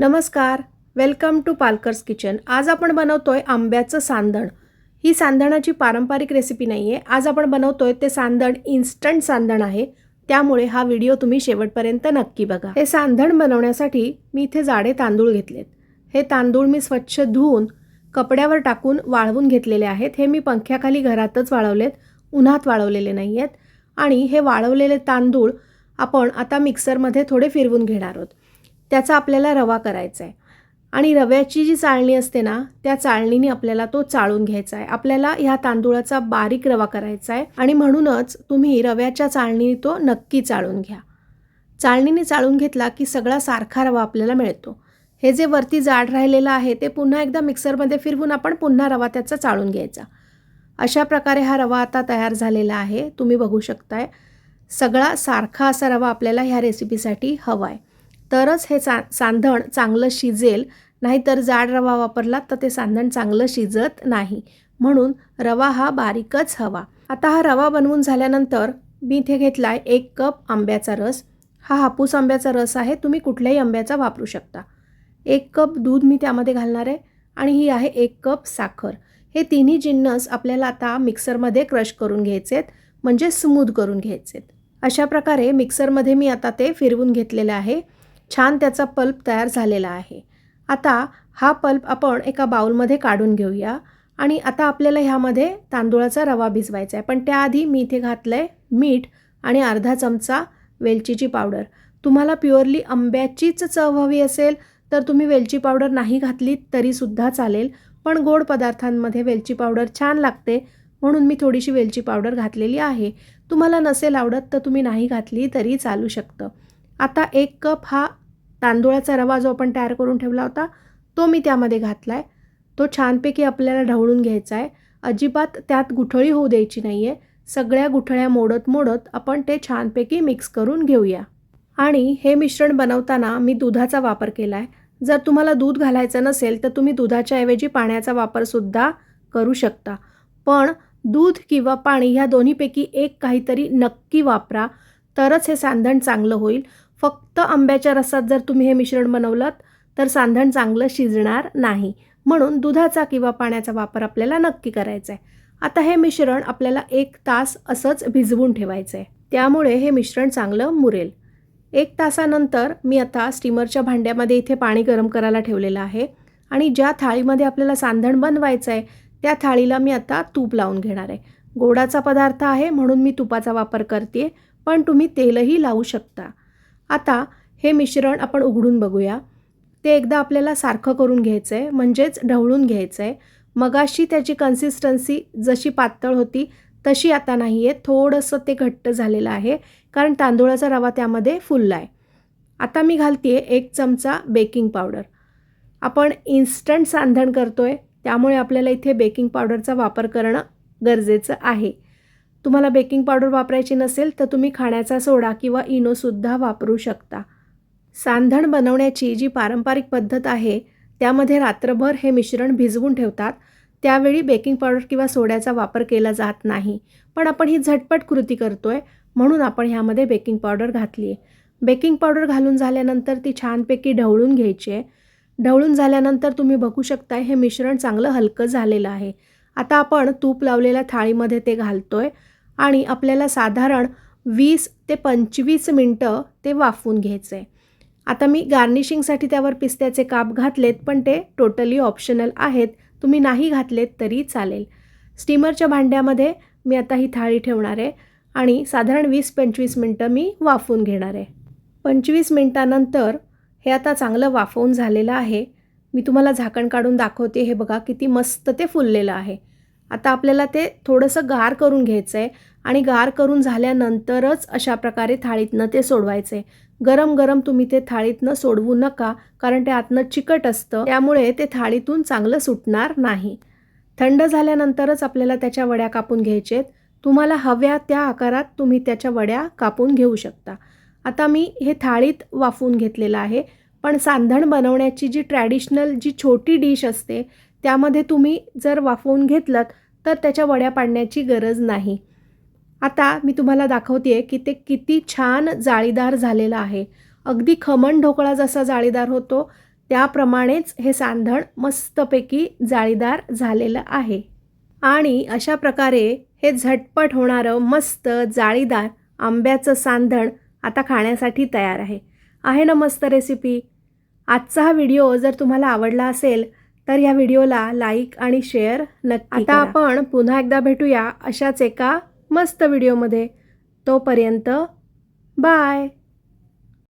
नमस्कार welcome to पालकर्स kitchen आज आपण बनवतोय आंब्याचं सांदण. ही सांदणाची पारंपरिक रेसिपी नाही आहे आज आपण बनवतोय ते सांदण इन्स्टंट सांदण आहे. त्यामुळे हा व्हिडिओ तुम्ही शेवटपर्यंत नक्की बघा. हे सांदण बनवण्यासाठी मी इथे जाडे तांदूळ घेतलेत. हे तांदूळ मी स्वच्छ धुवून कपड्यावर टाकून वाळवून घेतलेले आहेत. हे मी पंख्याखाली घरातच वाळवलेत उन्हात वाळवलेले नाही आहेत आणि हे वाळवलेले तांदूळ आपण आता मिक्सरमध्ये थोडे फिरवून घेणार आहोत. त्याचा आपल्याला रवा करायचा आहे आणि रव्याची जी चाळणी असते ना त्या चाळणीने आपल्याला तो चाळून घ्यायचा आहे आपल्याला ह्या तांदूळाचा बारीक रवा करायचा आहे आणि म्हणूनच तुम्ही रव्याच्या चाळणीने तो नक्की चाळून घ्या. चाळणीने चाळून घेतला की सगळा सारखा रवा आपल्याला मिळतो. हे जे वरती जाड राहिलेलं आहे ते पुन्हा एकदा मिक्सरमध्ये फिरवून आपण पुन्हा रवा त्याचा चाळून घ्यायचा. अशा प्रकारे हा रवा आता तयार झालेला आहे. तुम्ही बघू शकताय. सगळा सारखा असा रवा आपल्याला ह्या रेसिपीसाठी हवा आहे तरच हे चा सांधण चांगलं शिजेल. नाहीतर जाड रवा वापरला तर ते सांधण चांगलं शिजत नाही. म्हणून रवा हा बारीकच हवा. आता हा रवा बनवून झाल्यानंतर मी इथे घेतला आहे एक कप आंब्याचा रस. हा हापूस आंब्याचा रस आहे तुम्ही कुठल्याही आंब्याचा वापरू शकता. एक कप दूध मी त्यामध्ये घालणार आहे आणि ही आहे एक कप साखर. हे तिन्ही जिन्नस आपल्याला आता मिक्सरमध्ये क्रश करून घ्यायचे आहेत म्हणजे स्मूद करून घ्यायचे आहेत अशा प्रकारे मिक्सरमध्ये मी आता ते फिरवून घेतलेलं आहे. छान त्याचा पल्प तयार झालेला आहे. आता हा पल्प आपण एका बाउलमध्ये काढून घेऊया आणि आता आपल्याला ह्यामध्ये तांदूळाचा रवा भिजवायचा आहे. पण त्याआधी मी इथे घातलं आहे मीठ आणि अर्धा चमचा वेलचीची पावडर. तुम्हाला प्युअरली आंब्याचीच चव हवी असेल तर तुम्ही वेलची पावडर नाही घातली तरीसुद्धा चालेल पण गोड पदार्थांमध्ये वेलची पावडर छान लागते म्हणून मी थोडीशी वेलची पावडर घातलेली आहे. तुम्हाला नसेल आवडत तर तुम्ही नाही घातली तरी चालू शकतं. आता एक कप हा तांदूळाचा रवा जो आपण तयार करून ठेवला होता तो मी त्यामध्ये घातला आहे तो छानपैकी आपल्याला ढवळून घ्यायचा आहे अजिबात त्यात गुठळी होऊ द्यायची नाही आहे सगळ्या गुठळ्या मोडत मोडत आपण ते छानपैकी मिक्स करून घेऊया. आणि हे मिश्रण बनवताना मी दुधाचा वापर केला आहे जर तुम्हाला दूध घालायचं नसेल तर तुम्ही दुधाच्या ऐवजी पाण्याचा वापरसुद्धा करू शकता. पण दूध किंवा पाणी ह्या दोन्हीपैकी एक काहीतरी नक्की वापरा. तरच हे सांधण चांगलं होईल. फक्त आंब्याच्या रसात जर तुम्ही हे मिश्रण बनवलं तर सांधण चांगलं शिजणार नाही. म्हणून दुधाचा किंवा पाण्याचा वापर आपल्याला नक्की करायचा आहे. आता हे मिश्रण आपल्याला एक तास असंच भिजवून ठेवायचं आहे त्यामुळे हे मिश्रण चांगलं मुरेल. एक तासानंतर मी आता स्टीमरच्या भांड्यामध्ये इथे पाणी गरम करायला ठेवलेलं आहे आणि ज्या थाळीमध्ये आपल्याला सांधण बनवायचं आहे त्या थाळीला मी आता तूप लावून घेणार आहे. गोडाचा पदार्थ आहे म्हणून मी तुपाचा वापर करते पण तुम्ही तेलही लावू शकता. आता हे मिश्रण आपण उघडून बघूया. ते एकदा आपल्याला सारखं करून घ्यायचं आहे म्हणजेच ढवळून घ्यायचं आहे मगाशी त्याची कन्सिस्टन्सी जशी पातळ होती तशी आता नाही आहे थोडंसं ते घट्ट झालेलं आहे कारण तांदूळाचा रवा त्यामध्ये फुलला आहे आता मी घालते एक चमचा बेकिंग पावडर आपण इन्स्टंट सांधण करतो आहे त्यामुळे आपल्याला इथे बेकिंग पावडरचा वापर करणं गरजेचं आहे. तुम्हाला बेकिंग पावडर वापरायची नसेल तर तुम्ही खाण्याचा सोडा किंवा इनोसुद्धा वापरू शकता. सांधण बनवण्याची जी पारंपरिक पद्धत आहे त्यामध्ये रात्रभर हे मिश्रण भिजवून ठेवतात. त्यावेळी बेकिंग पावडर किंवा सोड्याचा वापर केला जात नाही. पण आपण ही झटपट कृती करतो आहे म्हणून आपण ह्यामध्ये बेकिंग पावडर घातली आहे बेकिंग पावडर घालून झाल्यानंतर ती छानपैकी ढवळून घ्यायची आहे. ढवळून झाल्यानंतर तुम्ही बघू शकता हे मिश्रण चांगलं हलकं झालेलं आहे. आता आपण तूप लावलेल्या थाळीमध्ये ते घालतो आहे आणि आपल्याला साधारण वीस ते पंचवीस मिनटं ते वाफवून घ्यायचं. आहे आता मी गार्निशिंगसाठी त्यावर पिस्त्याचे काप घातलेत पण ते टोटली ऑप्शनल आहेत. तुम्ही नाही घातलेत तरी चालेल. स्टीमरच्या भांड्यामध्ये मी आता ही थाळी ठेवणार आहे आणि साधारण वीस पंचवीस मिनटं मी वाफवून घेणार आहे. पंचवीस मिनटानंतर हे आता चांगलं वाफवून झालेलं आहे. मी तुम्हाला झाकण काढून दाखवते. हे बघा किती मस्त ते फुललेलं आहे. आता आपल्याला ते थोडंसं गार करून घ्यायचं आहे आणि गार करून झाल्यानंतरच अशा प्रकारे थाळीतनं ते सोडवायचं आहे गरम गरम तुम्ही ते थाळीतनं सोडवू नका कारण ते आतनं चिकट असतं त्यामुळे ते थाळीतून चांगलं सुटणार नाही. थंड झाल्यानंतरच आपल्याला त्याच्या वड्या कापून घ्यायचेत. तुम्हाला हव्या त्या आकारात तुम्ही त्याच्या वड्या कापून घेऊ शकता. आता मी हे थाळीत वाफवून घेतलेलं आहे पण सांधण बनवण्याची जी ट्रॅडिशनल जी छोटी डिश असते त्यामध्ये तुम्ही जर वाफवून घेतलं तर त्याच्या वड्या पाडण्याची गरज नाही. आता मी तुम्हाला दाखवते की ते किती छान जाळीदार झालेलं आहे. अगदी खमण ढोकळा जसा जाळीदार होतो त्याप्रमाणेच हे सांधण मस्तपैकी जाळीदार झालेलं आहे. आणि अशा प्रकारे हे झटपट होणारं मस्त जाळीदार आंब्याचं सांधण आता खाण्यासाठी तयार आहे. आहे ना मस्त रेसिपी आजचा हा व्हिडिओ जर तुम्हाला आवडला असेल तर या व्हिडिओला लाईक आणि शेअर नक्की आता आपण पुन्हा एकदा भेटूया अशाच एका मस्त व्हिडिओमध्ये. तोपर्यंत बाय.